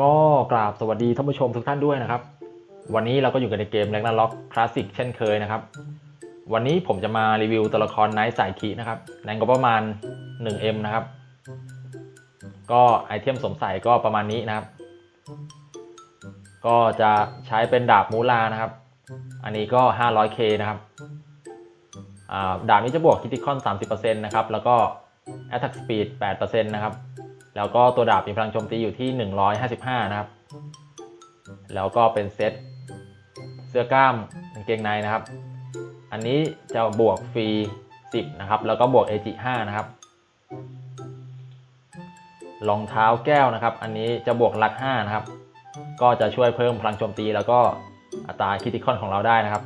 ก็กราบสวัสดีท่านผู้ชมทุกท่านด้วยนะครับ วันนี้เราก็อยู่กันในเกมแรงนาล็อกคลาสสิกเช่นเคยนะครับ วันนี้ผมจะมารีวิวตัวละครไนท์สายขีนะครับแรงก็ประมาณ 1M นะครับ ก็ไอเทมสมใส่ก็ประมาณนี้นะครับ ก็จะใช้เป็นดาบมูลานะครับ อันนี้ก็ 500k นะครับดาบนี้จะบวกคิติคอน 30%นะครับ แล้วก็ Attack Speed 8%นะครับ แล้วก็ตัวดาบมีพลังโจมตีอยู่ที่ 155 นะครับ แล้วก็เป็นเซตเสื้อกล้ามกางเกงในนะครับ อันนี้จะบวกฟรี 10 นะครับ แล้วก็บวก AG 5นะครับ รองเท้าแก้วนะครับ อันนี้จะบวกลัก 5 นะครับ ก็จะช่วยเพิ่มพลังโจมตี แล้วก็อัตราคิติคอนของเราได้นะครับ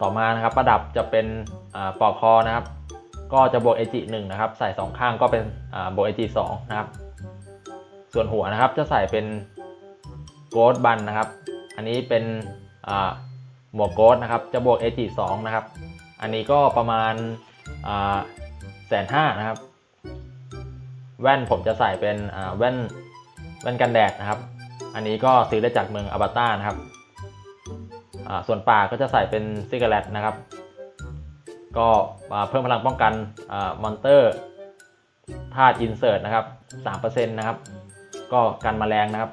ต่อมานะครับประดับจะเป็นปลอกคอนะครับ ก็จะบวก AG 1นะครับ ใส่ 2 ข้างก็เป็นอ่าบวก AG 2นะครับ ส่วนหัวนะครับจะใส่เป็นโกดบันนะครับ อันนี้เป็นหมวกโกดนะครับ จะบวก AG 2นะครับ อันนี้ก็ประมาณแสนห้านะครับ แว่นผมจะใส่เป็นแว่นแว่นกันแดดนะครับ อันนี้ก็ซื้อได้จากเมืองอาบาต้านะครับ ส่วนปากก็จะใส่เป็นซิกเกอร์แลตนะครับ ก็มาเพิ่มพลังป้องกันมอนเตอร์ธาตุอินเสิร์ตนะครับ3%นะครับ ก็กันแมลงนะครับ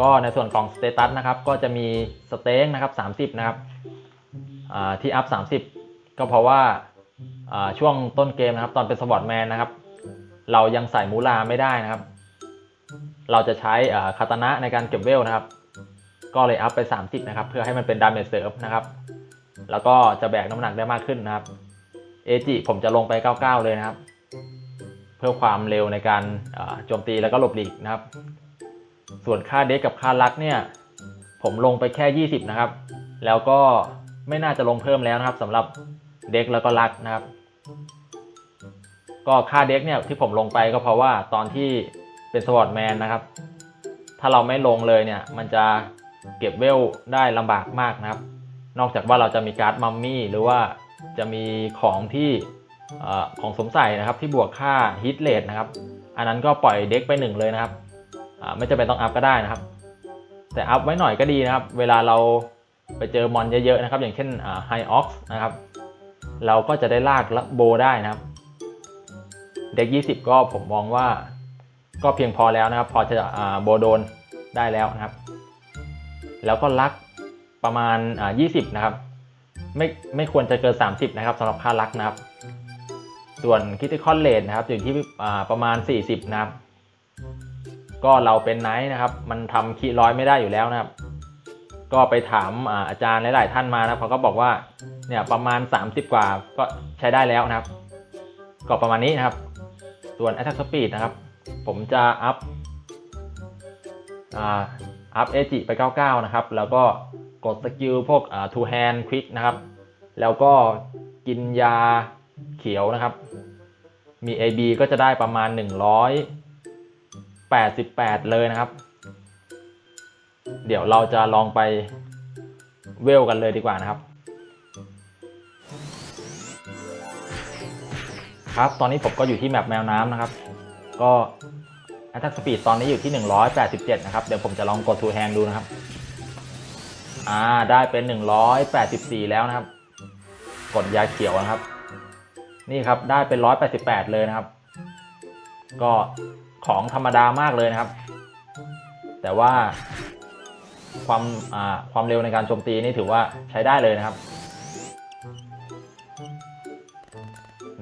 ก็ในส่วนของสเตตัสนะครับ ก็จะมีสเต็งนะครับ 30 นะครับที่อัพ 30 ก็เพราะว่าช่วงต้นเกมนะครับตอนเป็นสวอตแมนนะครับ เรายังใส่มูลาไม่ได้นะครับ เราจะใช้คาตานะในการเก็บเวลนะครับ ก็เลยอัพไป 30 นะครับ เพื่อให้มันเป็นดาเมจเซิร์ฟนะครับ แล้วก็จะแบกน้ำหนักได้มากขึ้นนะครับ เอจิผมจะลงไป 99 เลยนะครับ เพื่อความเร็วในการโจมตีแล้วก็หลบหลีกนะครับ ส่วนค่าเด็กกับค่าลักเนี่ย ผมลงไปแค่ 20 นะครับ แล้วก็ไม่น่าจะลงเพิ่มแล้วนะครับสำหรับเด็กแล้วก็ลักนะครับ ก็ค่าเด็กเนี่ยที่ผมลงไปก็เพราะว่าตอนที่เป็นสวอตแมนนะครับ ถ้าเราไม่ลงเลยเนี่ย มันจะ เก็บเวลได้ลำบากมากนะครับ นอกจากว่าเราจะมีการ์ดมัมมี่หรือว่าจะมีของที่ของสมใส่นะครับที่บวกค่าฮิตเลทนะครับ อันนั้นก็ปล่อยเด็กไปหนึ่งเลยนะครับไม่จำเป็นต้องอัพก็ได้นะครับ แต่อัพไว้หน่อยก็ดีนะครับ เวลาเราไปเจอมอนเยอะๆนะครับ อย่างเช่นไฮออกซ์นะครับ เราก็จะได้ลากโบได้นะครับ เด็ก 20 ก็ผมมองว่าก็เพียงพอแล้วนะครับ พอจะอโบโดนได้แล้วนะครับ แล้วก็ลักประมาณ 20 นะครับ ไม่ไม่ควรจะเกิน 30 นะครับสำหรับค่าลักนะครับ ส่วนคิติคอนเลนนะครับอยู่ที่ประมาณ 40 นะครับ ก็เราเป็นไนท์นะครับ มันทำคีร้อยไม่ได้อยู่แล้วนะครับ ก็ไปถามอาจารย์หลาย ๆ ท่านมานะเขาก็บอกว่าเนี่ยประมาณ 30 กว่าก็ใช้ได้แล้วนะครับ ก็ประมาณนี้นะครับ ส่วน Attack Speed นะครับ ผมจะอัพ อัพเอจิไป 99 นะครับ แล้วก็กดสกิลพวกอ่า two hand quick นะครับ แล้วก็กินยาเขียวนะครับ มี AB ก็จะได้ประมาณ 188 เลยนะครับ เดี๋ยวเราจะลองไปเวลกันเลยดีกว่านะครับ ครับ ตอนนี้ผมก็อยู่ที่แมปแมวน้ำนะครับ ก็ Attack Speed ตอนนี้อยู่ที่ 187 นะครับ เดี๋ยวผมจะลองกด Two Hand ดูนะครับ อ่า ได้เป็น 184 แล้วนะครับ กดยาเขียวนะครับ นี่ครับ ได้เป็น 188 เลยนะครับ ก็ของธรรมดามากเลยนะครับ แต่ว่าความอ่าความเร็วในการโจมตีนี่ถือว่าใช้ได้เลยนะครับ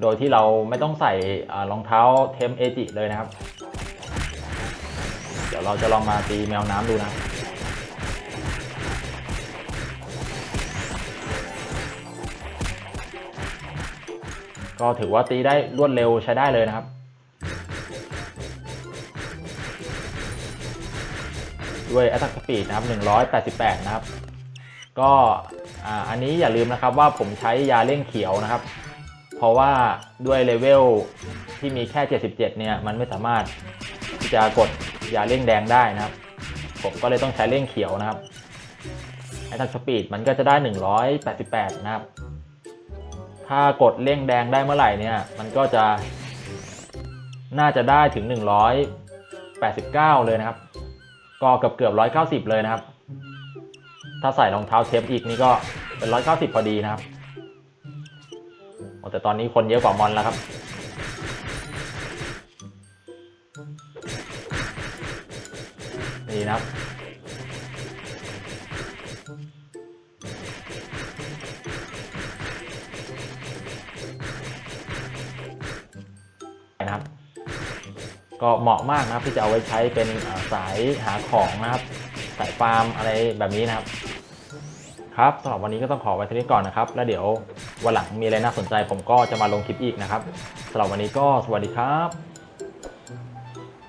โดยที่เราไม่ต้องใส่รองเท้าเทมเอจิเลยนะครับ ยวเราจะลองมาตีแมวน้ำดูนะก็ถือว่าตีได้รวดเร็วใช้ได้เลยนะครับ ด้วย Attack Speed นะครับ 188 นะครับ ก็อ่าอันนี้อย่าลืมนะครับว่าผมใช้ยาเร่งเขียวนะครับ เพราะว่าด้วยเลเวลที่มีแค่ 77 เนี่ย มันไม่สามารถที่จะกด ยาเร่งแดงได้นะครับ ผมก็เลยต้องใช้เร่งเขียวนะครับ Attack Speed มันก็จะได้ 188 นะครับ ถ้ากดเร่งแดงได้เมื่อไหร่เนี่ย มันก็จะ น่าจะได้ถึง 189 เลยนะครับ ก็เกือบเกือบ190 เลยนะครับ ถ้าใส่รองเท้าเทปอีกนี่ก็เป็น 190 พอดีนะครับแต่ตอนนี้คนเยอะกว่ามอนแล้วครับ นี่นะครับนะครับ ก็เหมาะมากนะครับที่จะเอาไว้ใช้เป็นสายหาของนะครับ สายฟาร์มอะไรแบบนี้นะครับ ครับสำหรับวันนี้ก็ต้องขอไว้เท่านี้ก่อนนะครับ แล้วเดี๋ยววันหลังมีอะไรน่าสนใจผมก็จะมาลงคลิปอีกนะครับสำหรับวันนี้ก็สวัสดีครับ